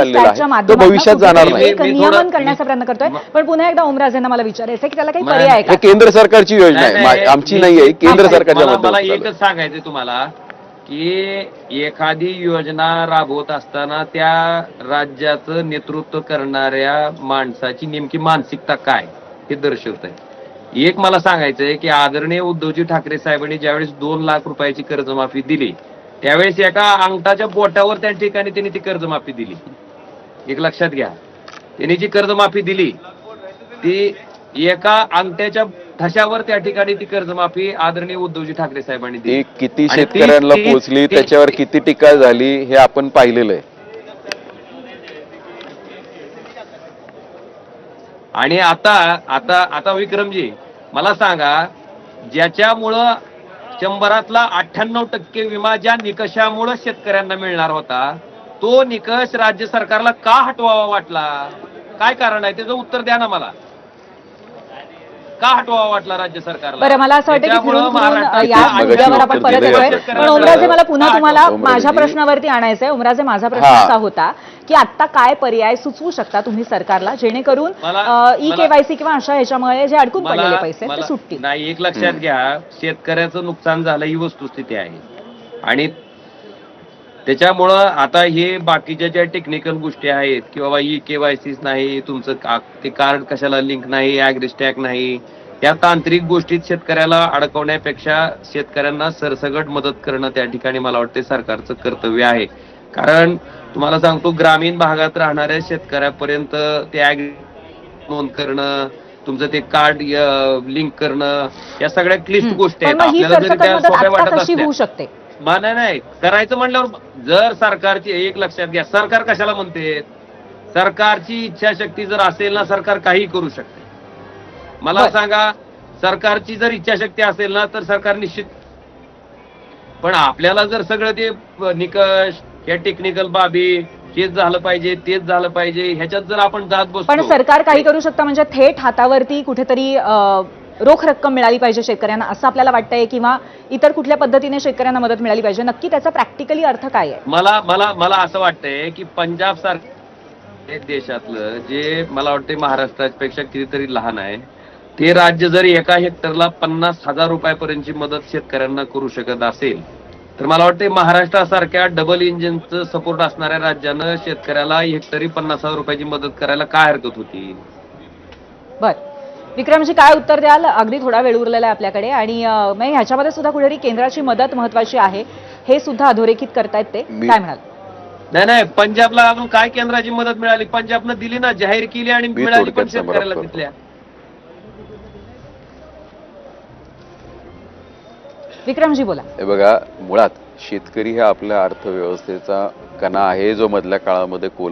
चाललेला आहे. तो भविष्यात जाणार नाही. एक नियमन करण्याचा प्रयत्न करतोय. पण पुन्हा एकदा ओमराजेंना मला विचारायचं आहे की त्याला काही पर्याय आहे हे का? केंद्र सरकारची योजना आहे. आमची नाही आहे. केंद्र सरकारच्या मला एकच सांगायचं तुम्हाला की एखादी योजना राबवत असताना त्या राज्याचं नेतृत्व करणाऱ्या माणसाची नेमकी मानसिकता काय हे दर्शवत आहे एक मला सांगायचंय की आदरणीय उद्धवजी ठाकरे साहेबांनी ज्यावेळेस दोन लाख रुपयाची कर्जमाफी दिली त्यावेळेस एका अंगठाच्या बोटावर त्या ठिकाणी त्यांनी ती कर्जमाफी दिली. एक लक्षात घ्या. त्यांनी जी कर्जमाफी दिली ती एका अंगठ्याच्या ठशावर त्या ठिकाणी ती कर्जमाफी आदरणीय उद्धवजी ठाकरे साहेबांनी दिली. किती शेतकऱ्यांना पोहोचली त्याच्यावर किती टीका झाली हे आपण पाहिलेलं आहे. आणि आता आता आता विक्रमजी मला सांगा ज्याच्यामुळं शंभरातला अठ्ठ्याण्णव टक्के विमा ज्या निकषामुळं शेतकऱ्यांना मिळणार होता तो निकष राज्य सरकारला का हटवावा वाटला? काय कारण आहे? त्याचं उत्तर द्या ना मला. का हटवावा वाटला राज्य सरकारला? बरं मला असं वाटतं की फिरून फिरून या मुद्द्यावर आपण परत येतोय. आपण. पण ओमराजे मला पुन्हा हा, तुम्हाला. माझ्या प्रश्नावरती आणायचंय. ओमराजे माझा प्रश्न हा. असा होता की आता काय पर्याय सुचवू शकता तुम्ही सरकारला? जेणेकरून मला- ई मला- केवायसी किंवा अशा ह्याच्यामुळे जे अडकून पडलेले पैसे ते मला- सुटतील. नाही एक लक्षात घ्या. शेतकऱ्याचं नुकसान झालं ही वस्तुस्थिती आहे. आणि त्याच्यामुळं आता हे बाकीच्या ज्या टेक्निकल गोष्टी आहेत की बाबा ई केवायसीच नाही तुमचं का- ते कार्ड कशाला लिंक नाही ॲग्रिस्टॅक नाही या तांत्रिक गोष्टीत शेतकऱ्याला अडकवण्यापेक्षा शेतकऱ्यांना सरसगट मदत करणं त्या ठिकाणी मला वाटते सरकारचं कर्तव्य आहे. कारण तुम्हाला सांगतो ग्रामीण भागात राहणाऱ्या शेतकऱ्यापर्यंत ते नोंद करणं तुमचं ते कार्ड लिंक करणं या सगळ्या क्लिष्ट. गोष्टी आहेत. आपल्याला जरी त्या सोप्या वाटत असल्या शकते? मा- नाही नाही. करायचं म्हणल्यावर जर सरकारची एक लक्षात घ्या. सरकार कशाला म्हणते? सरकारची इच्छाशक्ती जर असेल ना सरकार काही करू शकते. मला. सांगा सरकारची जर इच्छाशक्ती असेल ना तर सरकार निश्चित. पण आपल्याला जर सगळं ते निकष या टेक्निकल बाबी हेच झालं पाहिजे तेच झालं पाहिजे ह्याच्यात जर आपण जात पण बसतो सरकार काही करू शकतं? म्हणजे थेट हातावरती कुठेतरी रोख रक्कम मिळाली पाहिजे शेतकऱ्यांना असं आपल्याला वाटतंय किंवा इतर कुठल्या पद्धतीने शेतकऱ्यांना मदत मिळाली पाहिजे? नक्की त्याचा प्रॅक्टिकली अर्थ काय आहे? मला मला मला असं वाटतंय की पंजाब सारखे देशातलं जे मला वाटतंय महाराष्ट्रापेक्षा कितीतरी लहान आहे ते राज्य जर एका हेक्टरला पन्नास हजार रुपयापर्यंतची मदत शेतकऱ्यांना करू शकत असेल तर मला वाटतंय महाराष्ट्रासारख्या डबल इंजिनचं सपोर्ट असणाऱ्या राज्यानं शेतकऱ्याला हेक्टरी पन्नास हजार रुपयाची मदत करायला काय हरकत होती? बर. विक्रमजी काय उत्तर द्याल? अगदी थोडा वेळ उरलेला आहे आपल्याकडे आणि मग ह्याच्यामध्ये सुद्धा कुठेतरी केंद्राची मदत महत्वाची आहे. हे सुद्धा अधोरेखित करतायत ते. काय म्हणाल? नाही नाही पंजाबला अजून काय केंद्राची मदत मिळाली? पंजाबनं दिली ना जाहीर केली आणि मिळाली पण शेतकऱ्याला. तिथल्या. विक्रमजी बोला. हे बघा मुळात शेतकरी हा आपल्या अर्थव्यवस्थेचा कणा आहे जो मधल्या काळामध्ये कोल